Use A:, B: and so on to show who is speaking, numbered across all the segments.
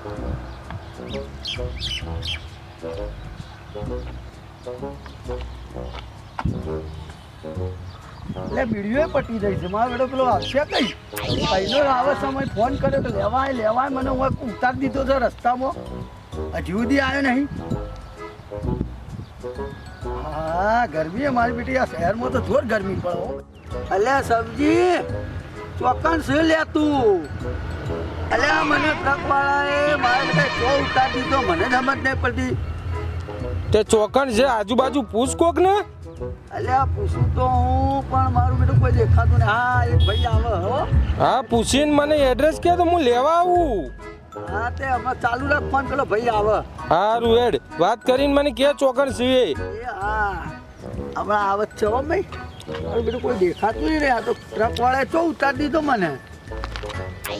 A: એટલે બીડીઓ પટી જાય છે. મારો બેટો પેલો આવશે કઈ? પહેલો આવે સમય ફોન કર્યો તો લેવાય લેવાય, મને હું ઉતારી દીધો છે રસ્તામાં. હજી સુધી આવ્યો નહીં. હા, ગરમી હે મારી બેટી. આ શહેરમાં તો જોર ગરમી પડે. અલ્યા સબ્જી શું લે તું? અલ્યા મને ટ્રકવાળાએ મારે બધા ચો ઉતાર દીધો. મને સમજ નહીં પડતી.
B: તે ચોકણ છે આજુબાજુ પૂછ કોક ને.
A: અલ્યા પૂછું તો હું પણ મારું બેટું કોઈ દેખાતું નહીં. હા એક ભાઈ આવે હો.
B: હા પૂછીને મને એડ્રેસ કે તો હું લેવા આવું.
A: હા તે હમણાં ચાલુ રાખ ફોન પેલો ભાઈ આવે.
B: હા રૂએડ વાત કરીને મને કે ચોકણ છે.
A: એ હા. હમણાં આવત છે હો ભાઈ. મારું બેટું કોઈ દેખાતું નહીં રે. આ તો ટ્રક વાળાએ ચો ઉતાર દીધો મને.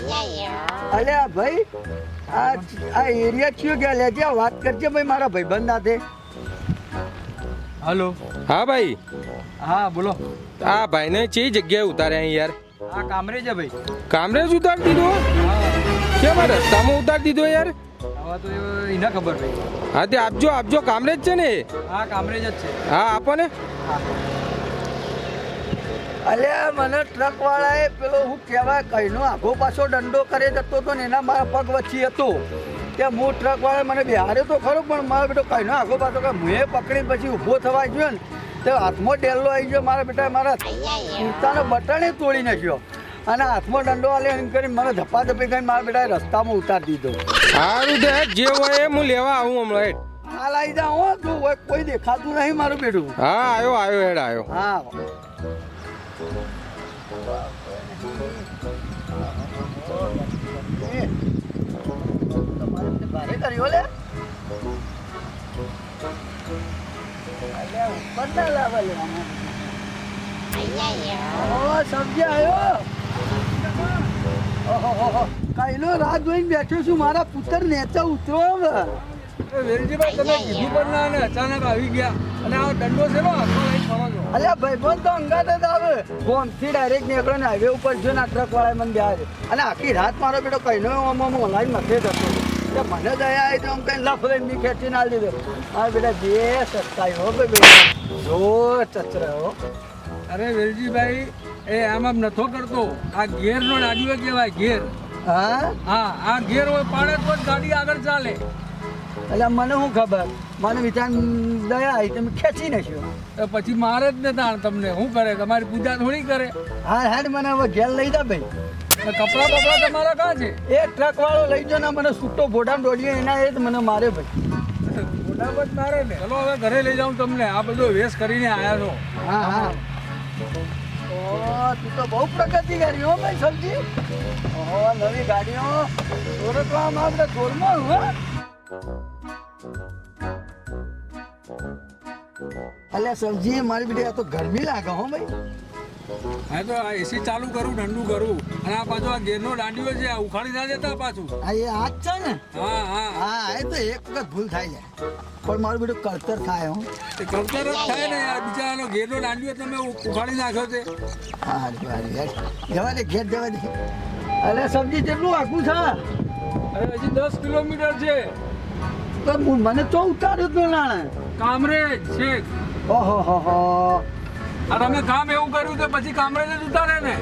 A: અલ્યા ભાઈ આ આ એરિયા થયો ગયા? લેજે વાત કરજે ભાઈ મારા ભાઈબંધ સાથે
C: હલો.
B: હા ભાઈ.
C: હા બોલો.
B: આ ભાઈને ચી જગ્યાએ ઉતાર્યા અહીં યાર?
C: આ કામરેજ છે ભાઈ.
B: કામરેજ ઉતારી દીધો?
C: હા.
B: કેમ આ રસ્તામાં ઉતારી દીધો યાર?
C: હવે તો એને ખબર ભાઈ.
B: હા તે આપજો આપજો કામરેજ છે ને
C: હા કામરેજ જ છે.
B: હા આપો ને.
A: અલ્યા મને ટ્રક વાળાએ પેલો હું કહેવાય કહીનો આઘો પાછો દંડો કરે જતો હતો ને એના મારા પગ વચ્ચે હતો. કે હું ટ્રક વાળા મને બિહાર્યો તો ખરો પણ મારો બેટો કહીનો આઘો પાછો કે મેં પકડી પછી ઊભો થવા ગયો ને તો હાથમાં ડેલ્લો આવી ગયો મારા બેટા મારા કુર્તાનો બટણે તોડી નાખ્યો. અને હાથમાં દંડો આલે એમ કરીને મને ધપાધપી કરીને મારા બેટાએ રસ્તામાં ઉતારી દીધો.
B: સારું તે જે હોય એ હું લેવા આવું હમણાં
A: હાલ આવી જા તું કોઈ દેખાતું નહીં મારું બેટું.
B: હા આવ્યો આવ્યો હેડ આવ્યો
A: હા. ભારે કર્યો લે ઉપર રાહ જોઈને બેઠો છું મારા પુત્ર નેચા ઉતરો હવે.
C: વેલજીભાઈ તમે કીધું પણ ના અને અચાનક આવી ગયા. અને આ દંડો છે ને
A: અલ્યા ભાઈબંધ તો અંગાત જ આવે. ગોમથી ડાયરેક્ટ નીકળે ને હાઈવે ઉપર જો ને ટ્રક વાળા મને બિહાર અને આખી રાત મારો બેટો કહીનો આમ આમ ઓનલાઈન મથે જતો એટલે મને દયા આવી તો આમ કઈ લફ લઈને બી ખેંચી ના દીધો મારા બેટા જે સસ્તાઈ હો ભાઈ બેટા. જો ચચરા હો.
C: અરે વેલજીભાઈ એ આમ આમ નથો કરતો. આ ગેરનો ડાડીઓ કહેવાય ગેર
A: હા?
C: હા આ ગેર હોય પાડે તો જ ગાડી આગળ ચાલે.
A: એટલે મને શું ખબર? મને વિચાર દયા આવી તમે ખેંચી નાખ્યો
C: પછી મારે જ ને તાણ તમને. શું કરે? તમારી પૂજા થોડી કરે.
A: હા હેડ મને હવે ઘેર લઈ જા ભાઈ.
C: કપડા બપડા તમારા કાં છે?
A: એ ટ્રક વાળો લઈ જો ને મને છૂટો ફોટામાં દોડીએ એના એ જ મને મારે ભાઈ.
C: ફટાફટ મારે ને. ચલો હવે ઘરે લઈ જાઉં તમને. આ બધો વેસ્ટ કરીને આવ્યા છો.
A: હા હા. ઓ તું તો બહુ પ્રગતિ કરી હો ભાઈ સમજી ઓહો નવી ગાડીઓ. સુરતમાં આપણે જોરમાં હો. અલ્યા સમજી મારી બેટી આ તો ગરમી લાગે હો ભાઈ.
C: હા તો આ એસી ચાલુ કરું ઠંડુ કરું. અને આ પાછો આ ગેરનો દાંડીઓ છે આ ઉખાડી ના દેતા પાછું.
A: આ એ આજ છે ને?
C: હા હા.
A: હા એ તો એક વખત ભૂલ થાય છે. પણ મારું બેટું કળતર થાય હું.
C: કળતર જ થાય ને યાર બિચારાનો ગેરનો દાંડીઓ તમે ઉખાડી નાખ્યો છે.
A: હા જવા દે ઘેર જવા દે. અલે સમજી કેટલું આખું છે?
C: અરે હજી દસ કિલોમીટર છે.
A: તો મને તો ઉતાર્યું તું નાણે.
C: કામરેજ છે
A: ઓહો હો હો
C: આ તમે કામ એવું કર્યું તો પછી કામરેજ જ ઉતારે ને?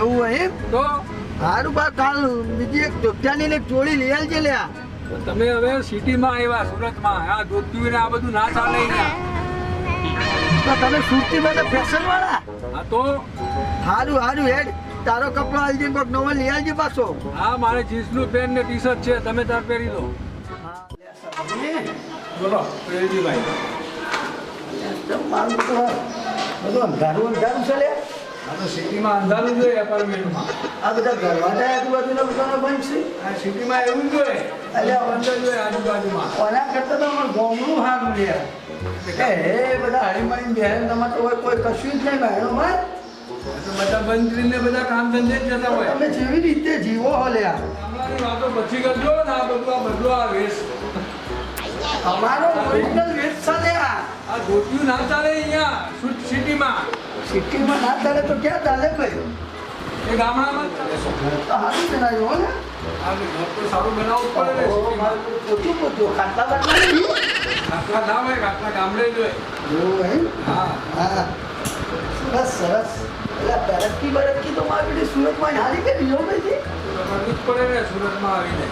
A: એવું એમ?
C: તો?
A: સારું બા કાલ બીજી એક ચોકિયાની ને ચોળી લઈ આવજે લ્યા.
C: તમે હવે સિટીમાં આવ્યા સુરતમાં. આ ધોતિયું ને આ બધું ના ચાલે ને
A: તો તમે સુરતી તો ફેશન વાળા
C: આ તો?
A: સારું સારું હેડ. તારો કપડો આવજે કોઈક નવો લઈ આવજે પાછો.
C: હા મારે જીન્સનું પેન્ટ ને ટી શર્ટ છે. તમે તાર પહેરી લો. બોલો
A: બધું લે
C: આ તો
A: બધા ઘરવાળા બંધ બધા તમારે કોઈ કશું જ નહીં
C: બધા બંધ કરીને બધા કામ ધંધે જ જતા હોય
A: તમે જેવી રીતે જીવો હો
C: પછી કરજો ને આ બધું આ બદલો આ વેશ
A: અમારો ઓરિજિનલ વેચ છે આ.
C: આ ધોતિયું ના ચાલે અહીંયા સિટીમાં.
A: સિટીમાં ના ચાલે તો ક્યાં ચાલે ભાઈ?
C: એ ગામડામાં ચાલે.
A: તો સારું બનાવ્યું હો ને.
C: આ ઘર તો સારું બનાવવું પડે
A: પોતું પોતું ખાટલા.
C: ખાટલા ના હોય ખાટલા ગામડે જ હોય.
A: એવું હે?
C: હા.
A: સરસ સરસ. એટલે તરક્કી બરક્કી તો મારી સુરતમાં હારી કરી લો ભાઈ
C: સુરતમાં આવીને.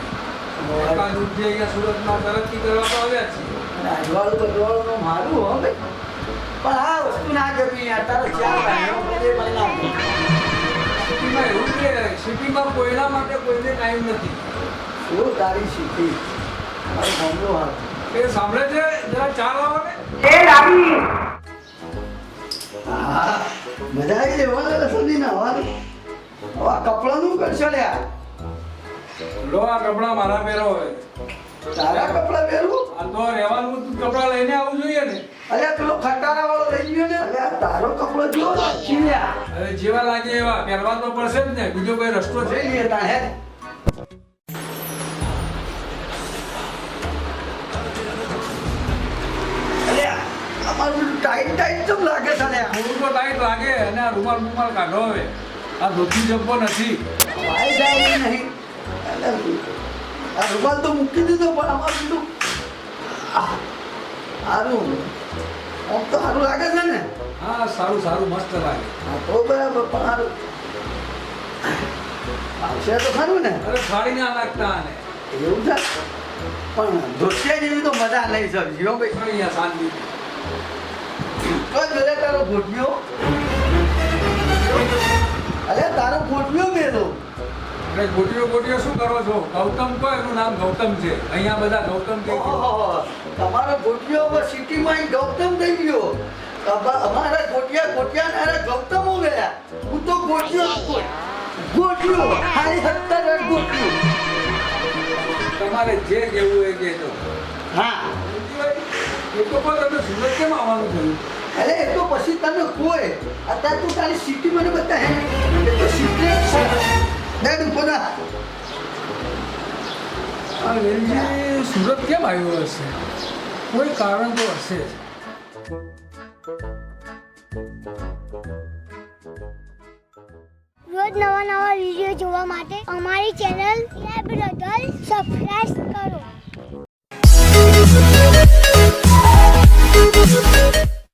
C: એટલા દૂરથી અહીંયા સુરતમાં તરક્કી કરવા તો આવ્યા જ છીએ
A: અજવાળું મારું હો ભાઈ પણ આ વસ્તુ ના ગમી યાર તારો ચાર ભાઈઓ બધે મને ના ગમી.
C: સિટીમાં એવું કે સિટીમાં કોઈના માટે કોઈને ટાઈમ નથી
A: શું તારી શીખી સાંભળો
C: એ સાંભળે છે જરા ચા લાવો ને
A: જાય વાલા ના વાર હવે આ કપડાનું કરશો લે આ
C: લો આ કપડા મારા પહેરો હોય.
A: તારા કપડા પહેરું?
C: આ તો રહેવાનું તું. કપડાં લઈને આવવું જોઈએ ને.
A: અરે પેલો ખટારા વાળો લઈ ગયો ને. અરે તારો કપડો જો રાખી
C: અરે જેવા લાગે એવા પહેરવા તો પડશે જ ને. બીજો કોઈ રસ્તો છે?
A: લે તા હે. ટાઈટ ટાઈટ કેમ લાગે છે અલ્યા
C: હું તો ટાઈટ લાગે. અને આ રૂમાલ રૂમાલ કાઢો હવે. આ ધોતી જબ્બો નથી.
A: જાય નહીં. આ રૂમાલ તો મૂકી દીધો પણ બધું આહ, સારું. આમ તો સારું લાગે છે ને?
C: હા સારું સારું મસ્ત લાગે.
A: હા તો બરાબર પણ સારું આવશે તો ખરું ને?
C: અરે ફાડી ના નાખતા આને.
A: એવું છે? પણ ધોતિયા જેવી તો મજા નહીં સમજી હો ભાઈ
C: શાંતિ.
A: તો જોડે તારો ગોઠવ્યો. અરે
C: ગોટીઓ ગોટીઓ શું કરો છો? ગૌતમ કો એનું નામ ગૌતમ છે. અહીંયા બધા ગૌતમ
A: કે તમારા તમારો સિટીમાં ગૌતમ થઈ ગયો. અમારા ગોટિયા ગોટિયા અરે ગૌતમો ગયા. હું તો ગોઠ્યો ગોટિયો કોઈ. હત્તર ગોઠ્યું
C: તમારે જે કહેવું એ કહેજો.
A: હા.
C: એ તો પણ તમે સુરત કેમ આવવાનું થયું?
A: અરે એ તો પછી તમે કોઈ. અત્યારે તું તારી સિટી મને બતા હે એ તો છે. ડેડ ઉપર આ.
C: આ સુરત કેમ આવ્યો હશે કોઈ કારણ તો હશે.
D: રોજ નવા નવા વીડિયો જોવા માટે અમારી ચેનલ બદલ સબસ્ક્રાઇબ કરો